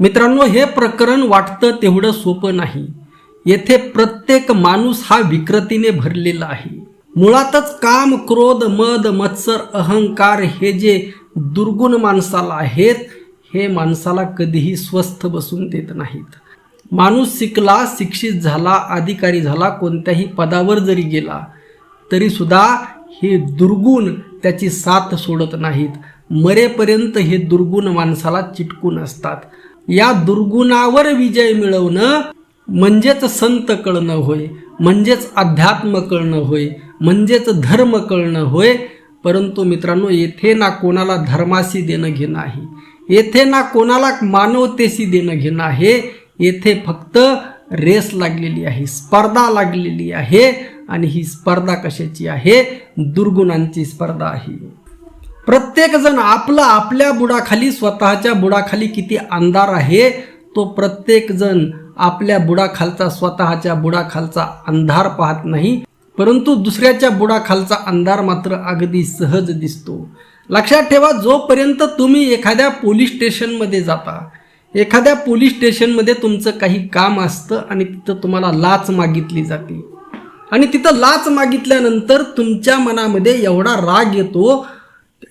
मित्रांनो हे प्रकरण वाटतं तेवढं सोपं नाही. येथे प्रत्येक माणूस हा विकृतीने भरलेला आहे. मुळातच काम क्रोध मद मत्सर अहंकार हे जे दुर्गुण माणसाला आहेत हे माणसाला कधीही स्वस्थ बसून देत नाहीत. माणूस शिकला शिक्षित झाला अधिकारी झाला कोणत्याही पदावर जरी गेला तरीसुद्धा हे दुर्गुण त्याची साथ सोडत नाहीत. मरेपर्यंत हे दुर्गुण माणसाला चिटकून असतात. या दुर्गुणावर विजय मिळवणं म्हणजेच संत कळणं होय म्हणजेच अध्यात्म कळणं होय म्हणजेच धर्म कळणं होय. परंतु मित्रांनो येथे ना कोणाला धर्माशी देणं घेणं आहे येथे ना कोणाला मानवतेशी देणं घेणं आहे येथे फक्त रेस लागलेली आहे स्पर्धा लागलेली आहे. आणि ही स्पर्धा कशाची आहे? दुर्गुणांची स्पर्धा आहे. प्रत्येकजण आपलं आपल्या बुडाखाली स्वतःच्या बुडाखाली किती अंधार आहे तो प्रत्येकजण आपल्या बुडाखालचा स्वतःच्या बुडाखालचा अंधार पाहत नाही. परंतु दुसऱ्याच्या बुडाखालचा अंधार मात्र अगदी सहज दिसतो. लक्षात ठेवा जोपर्यंत तुम्ही एखाद्या पोलीस स्टेशनमध्ये जाता एखाद्या पोलीस स्टेशनमध्ये तुमचं काही काम असतं आणि तिथं तुम्हाला लाच मागितली जाते. आणि तिथं लाच मागितल्यानंतर तुमच्या मनामध्ये एवढा राग येतो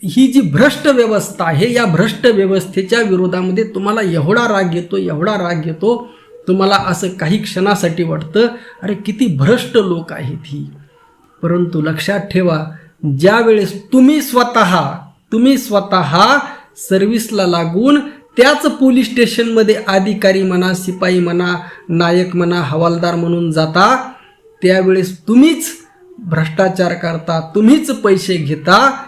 ही जी भ्रष्ट व्यवस्था आहे या भ्रष्ट व्यवस्थेच्या विरोधामध्ये तुम्हाला एवढा राग येतो एवढा राग येतो तुम्हाला असं काही क्षणासाठी वाटतं अरे किती भ्रष्ट लोक आहेत ही. परंतु लक्षात ठेवा ज्या वेळेस तुम्ही स्वतः तुम्ही स्वतः सर्व्हिसला लागून त्याच पोलीस स्टेशनमध्ये अधिकारी म्हणा शिपाई म्हणा नायक म्हणा हवालदार म्हणून जाता त्यावेळेस तुम्हीच भ्रष्टाचार करता तुम्हीच पैसे घेता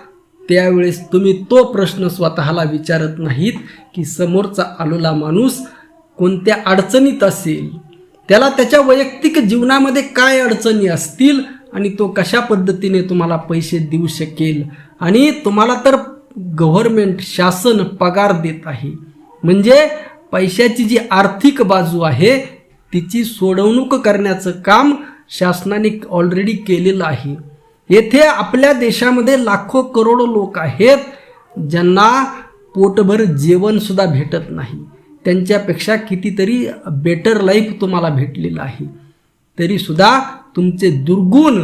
त्यावेळेस तुम्ही तो प्रश्न स्वतःला विचारत नाहीत की समोरचा आलेला माणूस कोणत्या अडचणीत असेल? त्याला त्याच्या वैयक्तिक जीवनामध्ये काय अडचणी असतील आणि तो कशा पद्धतीने तुम्हाला पैसे देऊ शकेल? आणि तुम्हाला तर गव्हर्मेंट शासन पगार देत आहे. म्हणजे पैशाची जी आर्थिक बाजू आहे तिची सोडवणूक करण्याचं काम शासनाने ऑलरेडी केलेलं आहे. येथे आपल्या देशामध्ये लाखो करोडो लोक आहेत ज्यांना पोटभर जेवणसुद्धा भेटत नाही. त्यांच्यापेक्षा कितीतरी बेटर लाईफ तुम्हाला भेटलेलं आहे. तरीसुद्धा तुमचे दुर्गुण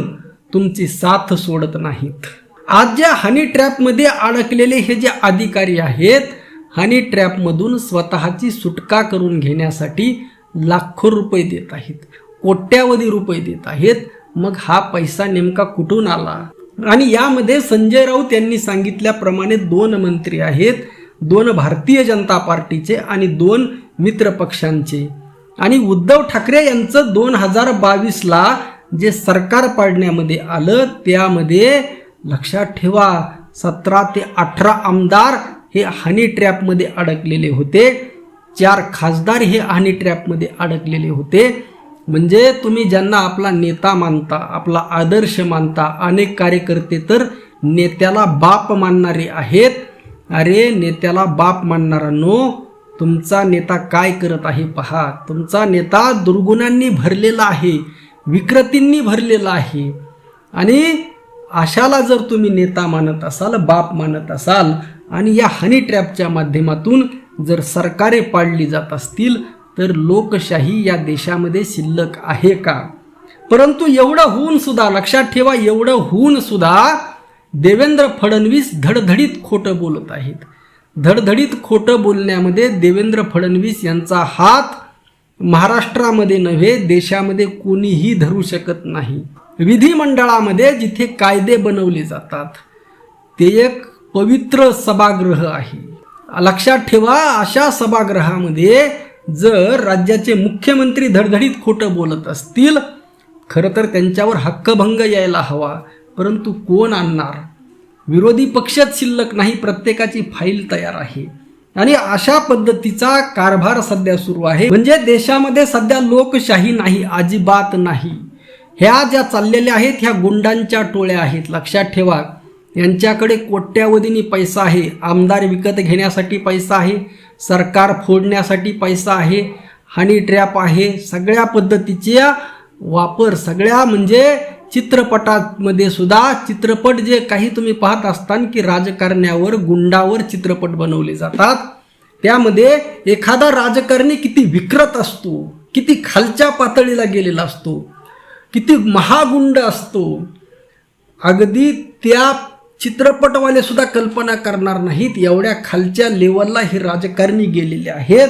तुमची साथ सोडत नाहीत. आज ज्या हनी ट्रॅपमध्ये अडकलेले हे जे अधिकारी आहेत हनी ट्रॅपमधून स्वतःची सुटका करून घेण्यासाठी लाखो रुपये देत आहेत कोट्यावधी रुपये देत आहेत मग हा पैसा नेमका कुठून आला? आणि यामध्ये संजय राऊत यांनी सांगितल्याप्रमाणे दोन मंत्री आहेत दोन भारतीय जनता पार्टीचे आणि दोन मित्र पक्षांचे. आणि उद्धव ठाकरे यांचं दोन हजार बावीसला जे सरकार पाडण्यामध्ये आलं त्यामध्ये लक्षात ठेवा सतरा ते अठरा आमदार हे हनी ट्रॅपमध्ये अडकलेले होते. चार खासदार हे हनी ट्रॅपमध्ये अडकलेले होते. म्हणजे तुम्ही ज्यांना आपला नेता मानता आपला आदर्श मानता अनेक कार्यकर्ते तर नेत्याला बाप मानणारे आहेत. अरे नेत्याला बाप मानणारांनो तुमचा नेता काय करत आहे पहा. तुमचा नेता दुर्गुणांनी भरलेला आहे विकृतींनी भरलेला आहे. आणि अशाला जर तुम्ही नेता मानत असाल बाप मानत असाल आणि या हनी ट्रॅपच्या माध्यमातून जर सरकारे पाडली जात असतील तर लोकशाही या देशामध्ये शिल्लक आहे का? परंतु एवढं होऊन सुद्धा लक्षात ठेवा एवढं होऊन सुद्धा देवेंद्र फडणवीस धडधडीत खोटं बोलत आहेत. धडधडीत खोटं बोलण्यामध्ये देवेंद्र फडणवीस यांचा हात महाराष्ट्रामध्ये नव्हे देशामध्ये कोणीही धरू शकत नाही. विधिमंडळामध्ये जिथे कायदे बनवले जातात ते एक पवित्र सभागृह आहे. लक्षात ठेवा अशा सभागृहामध्ये जर राज्याचे मुख्यमंत्री धडधडीत खोटं बोलत असतील खरं तर त्यांच्यावर हक्कभंग यायला हवा. परंतु कोण आणणार? विरोधी पक्षच शिल्लक नाही प्रत्येकाची फाईल तयार आहे. आणि अशा पद्धतीचा कारभार सध्या सुरू आहे. म्हणजे देशामध्ये सध्या लोकशाही नाही अजिबात नाही. ह्या ज्या चाललेल्या आहेत ह्या गुंडांच्या टोळ्या आहेत. लक्षात ठेवा यांच्याकडे कोट्यावधीनी पैसा आहे. आमदार विकत घेण्यासाठी पैसा आहे. सरकार फोडण्यासाठी पैसा आहे हनी ट्रॅप आहे सगळ्या पद्धतीच्या वापर सगळ्या म्हणजे चित्रपटामध्ये सुद्धा चित्रपट जे काही तुम्ही पाहत असताना की राजकारण्यावर गुंडावर चित्रपट बनवले जातात. त्यामध्ये एखादा राजकारणी किती विकृत असतो किती खालच्या पातळीला गेलेला असतो किती महागुंड असतो. अगदी त्या चित्रपटवाले सुद्धा कल्पना करणार नाहीत. एवढ्या खालच्या लेवलला हे राजकारणी गेलेले आहेत.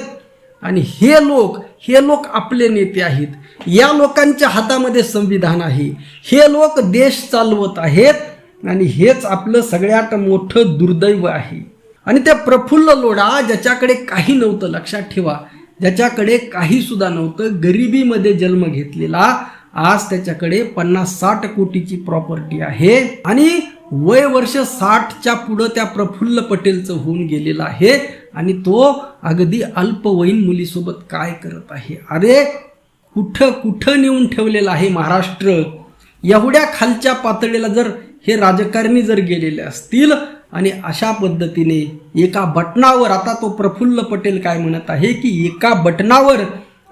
आणि हे लोक हे लोक आपले नेते आहेत. या लोकांच्या हातामध्ये संविधान आहे. हे लोक देश चालवत आहेत. आणि हेच आपलं सगळ्यात मोठं दुर्दैव आहे. आणि त्या प्रफुल्ल लोढा ज्याच्याकडे काही नव्हतं लक्षात ठेवा ज्याच्याकडे काही सुद्धा नव्हतं गरिबीमध्ये जन्म घेतलेला आज त्याच्याकडे पन्नास साठ कोटीची प्रॉपर्टी आहे. आणि वय वर्ष साठच्या पुढं त्या प्रफुल्ल पटेलचं होऊन गेलेलं आहे. आणि तो अगदी अल्पवयीन मुलीसोबत काय करत आहे? अरे कुठं कुठं नेऊन ठेवलेलं आहे महाराष्ट्र? एवढ्या खालच्या पातळीला जर हे राजकारणी जर गेलेले असतील आणि अशा पद्धतीने एका बटनावर आता तो प्रफुल्ल पटेल काय म्हणत आहे की एका बटनावर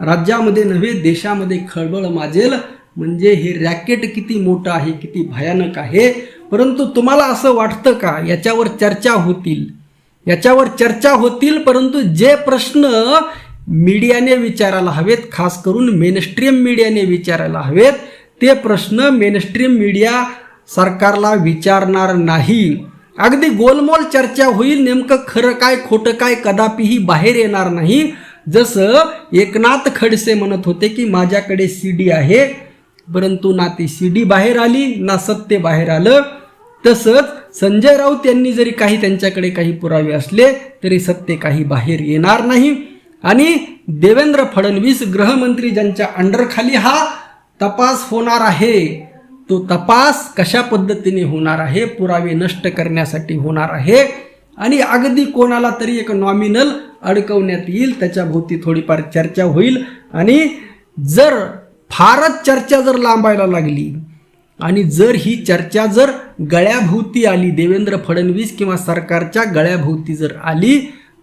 राज्यामध्ये नव्हे देशामध्ये खळबळ माजेल. म्हणजे हे रॅकेट किती मोठं आहे किती भयानक आहे? परंतु तुम्हाला असं वाटतं का? याच्यावर चर्चा होतील. याच्यावर चर्चा होतील परंतु जे प्रश्न मीडियाने विचारायला हवेत खास करून मेनस्ट्रीम मीडियाने विचारायला हवेत ते प्रश्न मेनस्ट्रीम मीडिया सरकारला विचारणार नाही. अगदी गोलमोल चर्चा होईल नेमकं खरं काय खोटं काय कदापिही बाहेर येणार नाही. जसं एकनाथ खडसे म्हणत होते की माझ्याकडे सी डी आहे. परंतु ना ती सी डी बाहेर आली ना सत्य बाहेर आलं. तसंच संजय राऊत यांनी जरी काही त्यांच्याकडे काही पुरावे असले तरी सत्य काही बाहेर येणार नाही. आणि देवेंद्र फडणवीस गृहमंत्री ज्यांच्या अंडरखाली हा तपास होणार आहे तो तपास कशा पद्धतीने होणार आहे पुरावे नष्ट करण्यासाठी होणार आहे आणि अगदी कोणाला तरी एक नॉमिनल अडकवण्यात येईल त्याच्याभोवती थोडीफार चर्चा होईल. आणि जर फारच चर्चा जर लांबायला लागली आणि जर ही चर्चा जर गळ्याभोवती आली देवेंद्र फडणवीस किंवा सरकारच्या गळ्याभोवती जर आली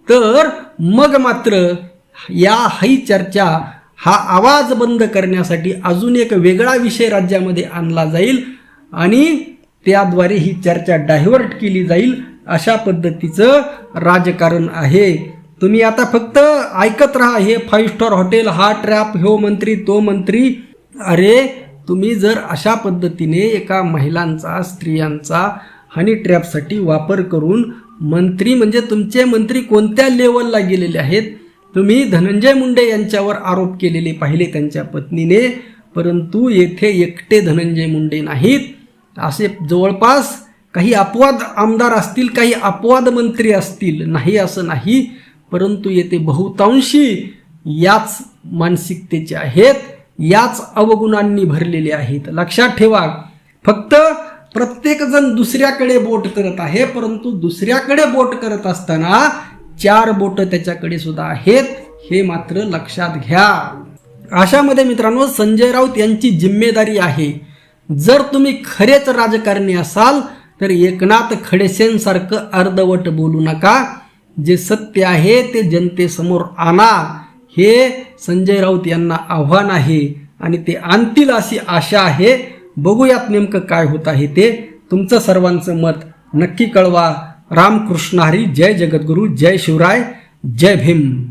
तर मग मात्र या ही चर्चा हा आवाज बंद करण्यासाठी अजून एक वेगळा विषय राज्यामध्ये आणला जाईल आणि त्याद्वारे ही चर्चा डायव्हर्ट केली जाईल अशा पद्धतीचं राजकारण आहे. तुम्ही आता फक्त ऐकत राहा हे फाईव्ह स्टार हॉटेल हा ट्रॅप हो मंत्री तो मंत्री. अरे तुम्ही जर अशा पद्धतीने एका महिलांचा स्त्रियांचा हनी ट्रॅपसाठी वापर करून मंत्री म्हणजे तुमचे मंत्री कोणत्या लेवलला गेलेले आहेत तुम्ही धनंजय मुंडे यांच्यावर आरोप केलेले पाहिले त्यांच्या पत्नीने परंतु येथे एकटे धनंजय मुंडे नाहीत. असे जवळपास काही अपवाद आमदार असतील काही अपवाद मंत्री असतील नाही असं नाही परंतु येथे बहुतांशी याच मानसिकतेचे आहेत. याच अवगुणांनी भरलेले आहेत. लक्षात ठेवा फक्त प्रत्येकजण दुसऱ्याकडे बोट करत आहे परंतु दुसऱ्याकडे बोट करत असताना चार बोट त्याच्याकडे सुद्धा आहेत हे मात्र लक्षात घ्या. अशामध्ये मित्रांनो संजय राऊत यांची जिम्मेदारी आहे. जर तुम्ही खरेच राजकारणी असाल तर एकनाथ खडसेंसारखं अर्धवट बोलू नका. जे सत्य आहे ते जनतेसमोर आणा. हे संजय राऊत यांना आव्हान आहे आणि ते आणतील अशी आशा आहे. बघूयात नेमकं काय होत आहे ते. तुमचं सर्वांचं मत नक्की कळवा. रामकृष्ण हरी जय जगद्गुरू जय शिवराय जय भीम.